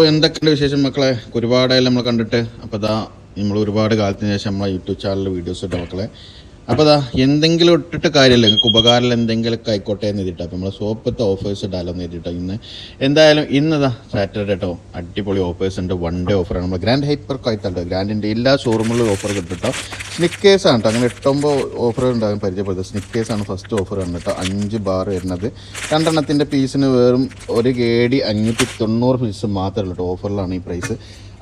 അപ്പോൾ എന്തൊക്കെയുണ്ട് വിശേഷം മക്കളെ? ഒരുപാടായാലും നമ്മൾ കണ്ടിട്ട് അപ്പോൾ ഇതാ നമ്മൾ ഒരുപാട് കാലത്തിന് ശേഷം നമ്മളെ യൂട്യൂബ് ചാനലിൽ വീഡിയോസ് ഇട്ട മക്കളെ. അപ്പോൾ അതാ എന്തെങ്കിലും ഇട്ടിട്ട് കാര്യമില്ല. നിങ്ങൾക്ക് ഉപകാരം എന്തെങ്കിലുമൊക്കെ ആയിക്കോട്ടെ എന്ന് എഴുതിയിട്ട്. അപ്പോൾ നമ്മൾ സോപ്പത്തെ ഓഫേഴ്സ് ഇടാലോ എന്ന് എഴുതിയിട്ടോ. ഇന്ന് എന്തായാലും ഇന്നതാ സാറ്റർഡേ കേട്ടോ അടിപൊളി ഓഫേഴ്സ് ഉണ്ട്. വൺ ഡേ ഓഫറാണ് നമ്മൾ ഗ്രാൻഡ് ഹൈപ്പർ ആയിട്ടുണ്ട് ഗ്രാൻഡിന്റെ എല്ലാ ഷോറൂമുകളിലും ഓഫർ കിട്ടും സ്നിക്കേഴ്സ് ആണ് കേട്ടോ അങ്ങനെ എട്ടുമ്പോൾ ഓഫർ ഉണ്ടാകും പരിചയപ്പെടുത്തുക ആണ് ഫസ്റ്റ് ഓഫർ ആണ് കേട്ടോ അഞ്ച് ബാർ വരുന്നത്. രണ്ടെണ്ണത്തിന്റെ പീസിന് വെറും ഒരു കേടി അഞ്ഞൂറ്റി തൊണ്ണൂറ് പീസ് മാത്രമേ ഉള്ളൂ കേട്ടോ ഓഫറിലാണ് ഈ പ്രൈസ്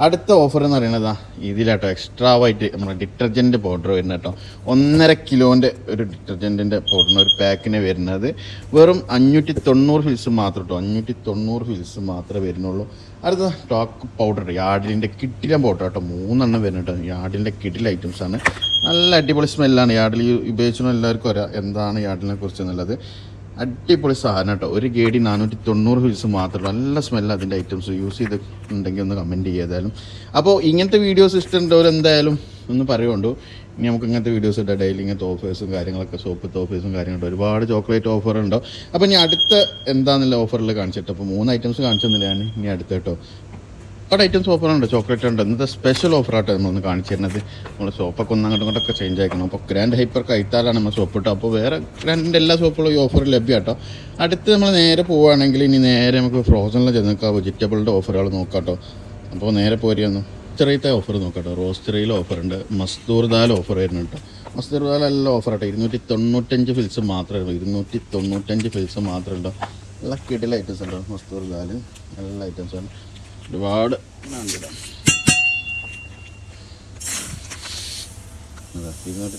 അടുത്ത ഓഫർ എന്ന് പറയുന്നത് ഇതിലാട്ടോ എക്സ്ട്രാ വൈറ്റ് നമ്മുടെ ഡിറ്റർജന്റ് പൗഡർ വരുന്നത് കേട്ടോ. ഒന്നര കിലോന്റെ ഒരു ഡിറ്റർജന്റിന്റെ പൗഡറിന് ഒരു പാക്കിന് വരുന്നത്. വെറും അഞ്ഞൂറ്റി തൊണ്ണൂറ് ഫിൽസ് മാത്രം കേട്ടോ അഞ്ഞൂറ്റി തൊണ്ണൂറ് ഫിൽസ് മാത്രമേ വരുന്നുള്ളൂ. അടുത്ത ടോക്ക് പൗഡർ യാർഡിലിന്റെ കിട്ടിലം പൗഡർ കേട്ടോ മൂന്നെണ്ണം വരുന്നുണ്ട് യാർഡിലിന്റെ കിട്ടിൽ ആണ്. നല്ല അടിപൊളി സ്മെല്ലാണ് യാർഡിൽ ഉപയോഗിച്ചോ എല്ലാവർക്കും അറിയാം എന്താണ് യാർഡിനെ കുറിച്ച് എന്നുള്ളത്. അടിപൊളി സാധനം കേട്ടോ. ഒരു ഗേഡി നാനൂറ്റി തൊണ്ണൂറ് ഫീൽസ് മാത്രമേ നല്ല സ്മെല്ല് അതിന്റെ ഐറ്റംസ് യൂസ് ചെയ്തിട്ടുണ്ടെങ്കിൽ ഒന്ന് കമന്റ് ചെയ്താലും. അപ്പോൾ ഇങ്ങനത്തെ വീഡിയോസ് ഇഷ്ടമുണ്ടോ എന്തായാലും ഒന്ന് പറയുകയുണ്ടോ ഇനി നമുക്ക് ഇങ്ങനത്തെ വീഡിയോസ് ഇട്ടാൽ ഡെയിലി ഇങ്ങനത്തെ ഓഫേഴ്സും കാര്യങ്ങളൊക്കെ സോപ്പ് ഓഫേഴ്സും കാര്യങ്ങളൊക്കെ ഒരുപാട് ചോക്ലേറ്റ് ഓഫർ ഉണ്ടോ? അപ്പോൾ ഇനി അടുത്ത എന്താണെന്നുള്ള ഓഫറിൽ കാണിച്ചിട്ട്. അപ്പോൾ മൂന്ന് ഐറ്റംസ് കാണിച്ചെന്നില്ല ഞാൻ? ഇനി അടുത്ത കേട്ടോ. ഒരുപാട് ഐറ്റംസ് ഓഫർ ഉണ്ട് ചോക്ലേറ്റ് ഉണ്ട്. ഇന്നത്തെ സ്പെഷ്യൽ ഓഫറായിട്ട് നമ്മളൊന്ന് കാണിച്ചിരുന്നത് നമ്മൾ സോപ്പൊക്കെ ഒന്ന് അങ്ങോട്ടും ഇങ്ങോട്ടൊക്കെ ചേഞ്ച് ആക്കണം. അപ്പോൾ ഗ്രാൻഡ് ഹൈപ്പർ കൈത്താലാണ് നമ്മൾ സോപ്പ് ഇട്ടോ അപ്പോൾ വേറെ ഗ്രാൻഡിന്റെ എല്ലാ സോപ്പുകളും ഈ ഓഫർ ലഭ്യമാട്ടോ അടുത്ത് നമ്മൾ നേരെ പോവുകയാണെങ്കിൽ ഇനി നേരെ നമുക്ക് ഫ്രോസണിൽ ചെന്ന് നോക്കാം വെജിറ്റബിളിന്റെ ഓഫറുകൾ നോക്കാം കേട്ടോ അപ്പോൾ നേരെ പോരുന്നു ചെറിയത്തെ ഓഫർ നോക്കാം കേട്ടോ റോസ്റ്ററിയിൽ ഓഫർ ഉണ്ട്. മസ്തൂർ ദാൽ ഓഫർ വരുന്നുണ്ട്. മസ്തൂർ ദാൽ എല്ലാം ഓഫർ ആട്ടോ. ഇരുന്നൂറ്റി തൊണ്ണൂറ്റഞ്ച് ഫിൽസ് മാത്രമേ ഉള്ളൂ. ഇരുന്നൂറ്റി തൊണ്ണൂറ്റഞ്ച് ഫിൽസ് മാത്രമേ ഉള്ളൂ. എല്ലാ കിടില ഐറ്റംസ് ഉണ്ടോ? മസ്തൂർ ദാൽ എല്ലാ ഐറ്റംസാണ് ഒരുപാട്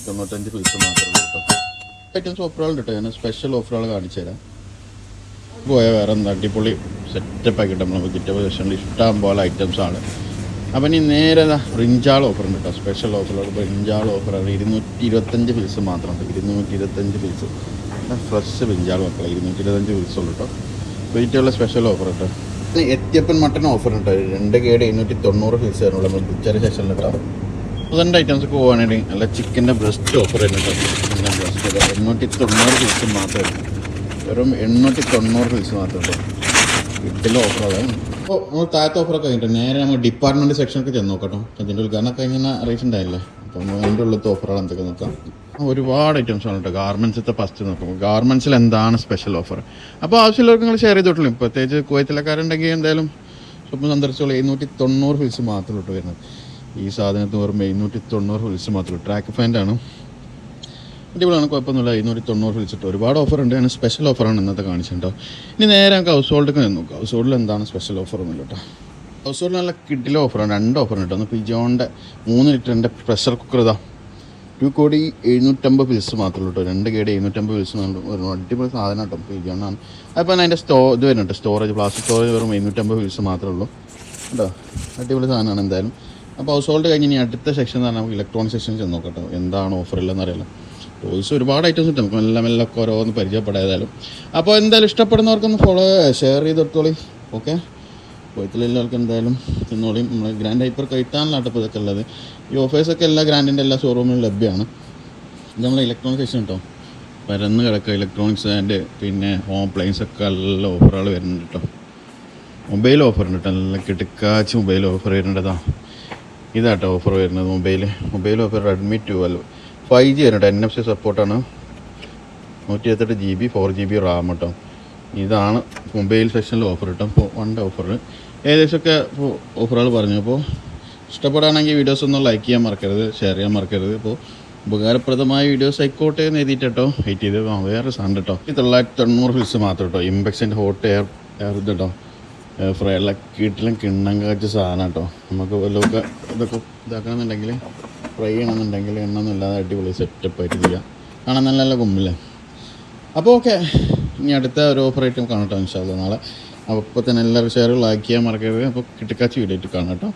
തൊണ്ണൂറ്റഞ്ച് പീസ് മാത്രമേ ഐറ്റംസ് ഓഫറുകളുണ്ട് കേട്ടോ ഞാൻ സ്പെഷ്യൽ ഓഫറുകൾ കാണിച്ചു തരാം. പോയാൽ വേറെ എന്താ അടിപൊളി സെറ്റപ്പ് കിട്ടും. നമ്മൾ വെജിറ്റബിൾ സെക്ഷനിൽ ഇഷ്ടം പോലെ ഐറ്റംസ് ആണ്. അപ്പം ഇനി നേരെ റിഞ്ചാൾ ഓഫർ ഉണ്ട് കേട്ടോ സ്പെഷ്യൽ ഓഫറുകൾ റിഞ്ചാൾ ഓഫറാണ് ഇരുന്നൂറ്റി ഇരുപത്തഞ്ച് പീസ് മാത്രമുണ്ട് ഇരുന്നൂറ്റി ഇരുപത്തഞ്ച് പീസ് ഫ്രഷ് ബ്രിഞ്ചാൾ മക്കളെ ഇരുന്നൂറ്റി ഇരുപത്തഞ്ച് പീസ് ഉള്ളൂ കേട്ടോ വെയിറ്റുള്ള സ്പെഷ്യൽ ഓഫർ കേട്ടോ എത്തിയപ്പൻ മട്ടൻ ഓഫർ ഉണ്ട് രണ്ട് കേട് എഴുന്നൂറ്റി തൊണ്ണൂറ് പീസ് വരുന്നുള്ളൂ നമ്മൾ ബുച്ചറി സെക്ഷനിൽ കേട്ടോ രണ്ട് ഐറ്റംസ് ഒക്കെ പോകുകയാണെങ്കിൽ അല്ല ചിക്കന്റെ ബ്രസ്റ്റ് ഓഫർ ചെയ്യുന്നുണ്ട് ചിക്കന്റെ ബ്രസ്റ്റ് എണ്ണൂറ്റി തൊണ്ണൂറ് പീസ് മാത്രമേ വെറും എണ്ണൂറ്റി തൊണ്ണൂറ് പീസ് മാത്രമേ വീട്ടിലെ ഓഫറുകളാണ് അപ്പോൾ നമ്മൾ താഴത്തെ ഓഫറൊക്കെ കഴിഞ്ഞിട്ട് നേരെ നമ്മൾ ഡിപ്പാർട്ട്മെന്റ് സെക്ഷനൊക്കെ ചെന്ന് നോക്കട്ടോ അതിന്റെ ഉദ്ഘാടനം കഴിഞ്ഞാൽ അറിയിച്ചിട്ടുണ്ടായില്ലേ അപ്പം അതിന്റെ ഉള്ളത്തെ ഓഫറുകൾ എന്തൊക്കെ നോക്കാം. ഒരുപാട് ഐറ്റംസ് ആണ് കേട്ടോ ഗാർമെന്റ്സത്തെ ഫസ്റ്റ് നോക്കും ഗാർമെന്റ്സിൽ എന്താണ് സ്പെഷ്യൽ ഓഫർ അപ്പോൾ ആവശ്യമുള്ളവർക്ക് നിങ്ങൾ ഷെയർ ചെയ്തോട്ടുള്ളൂ. പ്രത്യേകിച്ച് കുവൈത്തിലക്കാരുണ്ടെങ്കിൽ എന്തായാലും ഷോപ്പ് സന്ദർശിച്ചോളൂ. എഴുന്നൂറ്റി തൊണ്ണൂറ് ഫിൽസ് മാത്രമേ ഇട്ട് വരുന്നത്. ഈ സാധനത്തിന് ഓർമ്മ എഴുന്നൂറ്റി തൊണ്ണൂറ് ഫിൽസ് മാത്രമേ ട്രാക്ക് ഫാന്റാണ് അടിപൊളിയാണ്. കുഴപ്പമൊന്നുമില്ല. എഴുന്നൂറ്റി തൊണ്ണൂറ് വിളിച്ചിട്ട് ഒരുപാട് ഓഫർ ഉണ്ട്. അതിന് സ്പെഷ്യൽ ഓഫറാണ് ഇന്നത്തെ കാണിച്ചിട്ടുണ്ടോ? ഇനി നേരെ നമുക്ക് ഹൗസ് ഹോൾഡൊക്കെ നോക്കാം ഹൗസ് ഹോൾഡിൽ എന്താണ് സ്പെഷ്യൽ ഓഫർ ഒന്നുമില്ല കേട്ടോ. ഹൗസ് ഹോൾഡിൽ നല്ല കിഡിലെ ഓഫറാണ് രണ്ട് ഓഫർ ഉണ്ട്. ഒന്ന് പിജോണിന്റെ മൂന്ന് ലിറ്ററിന്റെ പ്രഷർ കുക്കർ ഇതാ. ടു കോടി എഴുന്നൂറ്റമ്പത് പിൽസ് മാത്രമേ ഉള്ളൂ കേട്ടോ രണ്ട് കേടി എഴുന്നൂറ്റമ്പത് പിൽസ് ഒരു അടിപൊളി സാധനം കേട്ടോ പിജോണാണ് അപ്പോൾ അതിന്റെ സ്റ്റോ ഇത് വരുന്നുണ്ട്. സ്റ്റോറേജ് പ്ലാസ്റ്റിക് സ്റ്റോറേജ് വെറും എഴുന്നൂറ്റമ്പത് പിൽസ് മാത്രമേ ഉള്ളൂ. കേട്ടോ അടിപൊളി സാധനമാണ് എന്തായാലും. അപ്പോൾ ഹൗസ് ഹോൾഡ് കഴിഞ്ഞ് ഇനി അടുത്ത സെക്ഷൻ എന്ന് പറഞ്ഞാൽ നമുക്ക് ഇലക്ട്രോണിക് സെക്ഷൻ ചെന്ന് നോക്കട്ടോ എന്താണ് ഓഫർ ഇല്ലെന്ന് അറിയില്ല. ടോയ്സ് ഒരുപാട് ഐറ്റംസ് ഉണ്ട് നമുക്ക് മെല്ലെ മെല്ലെ ഒക്കെ ഓരോന്ന് പരിചയപ്പെടാതായാലും അപ്പോൾ എന്തായാലും ഇഷ്ടപ്പെടുന്നവർക്കൊന്ന് ഫോളോ ഷെയർ ചെയ്തെടുത്തോളി ഓക്കെ കൊയ്ത്തിലെല്ലാവർക്കും എന്തായാലും തിന്നോളിയും നമ്മൾ ഗ്രാൻഡ് ഹൈപ്പർ കൈത്താനിലാണ് ഇപ്പോൾ ഇതൊക്കെ ഉള്ളത് ഈ ഓഫേഴ്സൊക്കെ എല്ലാ ഗ്രാൻഡിന്റെ എല്ലാ ഷോറൂമിലും ലഭ്യമാണ് ഇത് നമ്മൾ ഇലക്ട്രോണിക് സെക്ഷൻ കേട്ടോ പരന്ന് കിടക്കുക ഇലക്ട്രോണിക്സ് ആൻഡ് പിന്നെ ഹോം അപ്ലയൻസ് ഒക്കെ നല്ല ഓഫറുകൾ വരുന്നുണ്ട് കേട്ടോ മൊബൈൽ ഓഫർ ഉണ്ട് കേട്ടോ നല്ല കിടക്കാച്ച് മൊബൈൽ ഓഫർ വരേണ്ടതാ ഇതാട്ടോ ഓഫർ വരുന്നത് mobile mobile offer Redmi twelve five G വരുന്നുണ്ട്. എൻ എഫ് സി സപ്പോർട്ടാണ് നൂറ്റി ഇരുപത്തെട്ട് G B four G B RAM കേട്ടോ ഇതാണ് മൊബൈൽ സെക്ഷനിൽ ഓഫർ കിട്ടും വൺ ഓഫർ ഏകദേശമൊക്കെ ഇപ്പോൾ ഓഫറുകൾ പറഞ്ഞു. അപ്പോൾ ഇഷ്ടപ്പെടുകയാണെങ്കിൽ വീഡിയോസ് ഒന്ന് ലൈക്ക് ചെയ്യാൻ മറക്കരുത് ഷെയർ ചെയ്യാൻ മറക്കരുത്. ഇപ്പോൾ ഉപകാരപ്രദമായ വീഡിയോസ് ആയിക്കോട്ടെ എന്ന് എഴുതിയിട്ട് കേട്ടോ വെയിറ്റ് ചെയ്ത് വേറെ സാധനം കേട്ടോ ഈ തൊള്ളായിരത്തി തൊണ്ണൂറ് ഫിൽസ് മാത്രം കേട്ടോ ഇമ്പെക്സിന്റെ ഹോട്ട് എയർ എയർ ഇത് കേട്ടോ ഫ്രൈ ഉള്ള കീട്ടിലും കിണ്ണം കാച്ച സാധനം കേട്ടോ നമുക്ക് വല്ലതൊക്കെ ഇതൊക്കെ ഇതാക്കണമെന്നുണ്ടെങ്കിൽ ഫ്രൈ ചെയ്യണമെന്നുണ്ടെങ്കിൽ എണ്ണൊന്നും ഇല്ലാതെ അടിപൊളി സെറ്റപ്പ് ആയിട്ട് ചെയ്യാം. കാണാൻ നല്ല നല്ല കുമ്പില്ലേ? അപ്പോൾ ഓക്കെ ഇനി അടുത്ത ഒരു ഓഫർ ഐറ്റം കാണട്ടോ ഇൻഷാല്ല നാളെ അപ്പോൾ തന്നെ എല്ലാവരും ഷെയർ ലൈക്ക് ചെയ്യാൻ മറക്കരുത്. അപ്പോൾ കിട്ടിക്കാച്ച് വീഡിയോ ആയിട്ട് കാണാം കേട്ടോ.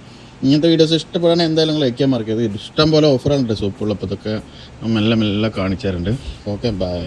ഇങ്ങനത്തെ വീഡിയോസ് ഇഷ്ടപ്പെടാൻ എന്തായാലും ലൈക്ക് ചെയ്യാൻ മറക്കരുത്. ഇഷ്ടം പോലെ ഓഫറുണ്ട് സൂപ്പുള്ളപ്പോൾ ഇതൊക്കെ മെല്ലെ മെല്ലെ കാണിച്ചാറുണ്ട് ഓക്കെ ബൈ